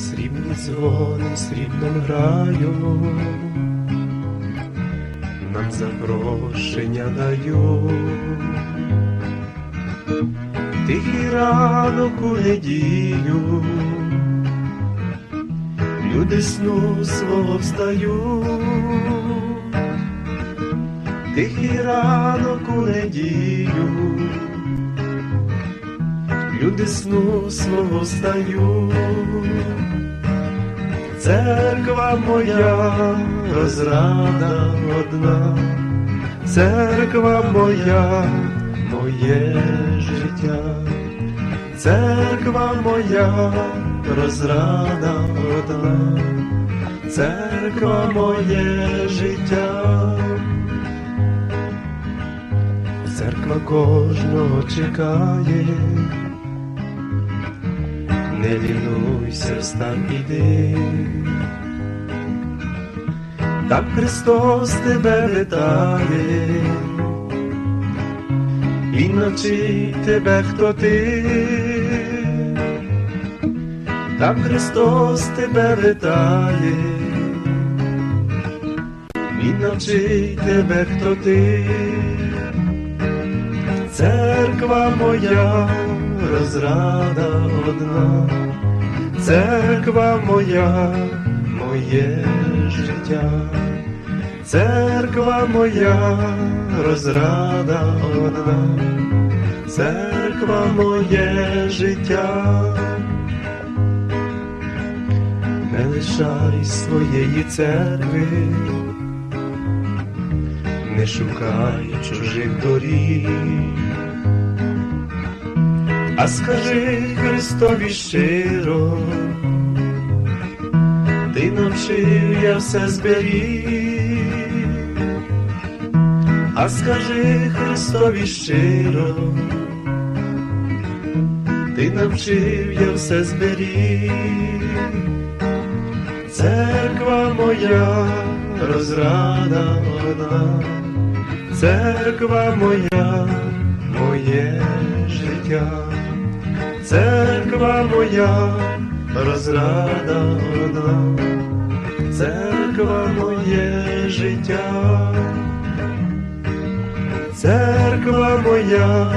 Срібні дзвони срібним граю, нам запрошення даю. Тихий ранок у неділю, люди сну свого встають. Тихий ранок у неділю, люди сну свого встають. Церква моя розрада одна, церква моя, моє життя, церква моя розрада одна, церква моє життя. Церква кожного чекає, не лінуйся, встань іди. Так Христос тебе вітає, і навчить тебе, хто ти. Так Христос тебе вітає, і навчить тебе, хто ти. Церква моя розрада одна, церква моя, моє життя, церква моя розрада одна, церква моє життя. Не лишай своєї церкви, не шукай чужих доріг, а скажи Христові щиро, ти навчив, я все зберіг, а скажи Христові щиро, ти навчив, я все зберіг. Церква моя розрада одна, церква моя, моє життя, церква моя розрада одна, церква моє життя, церква моя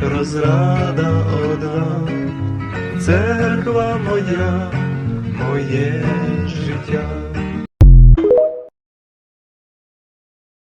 розрада одна, церква моя моє життя.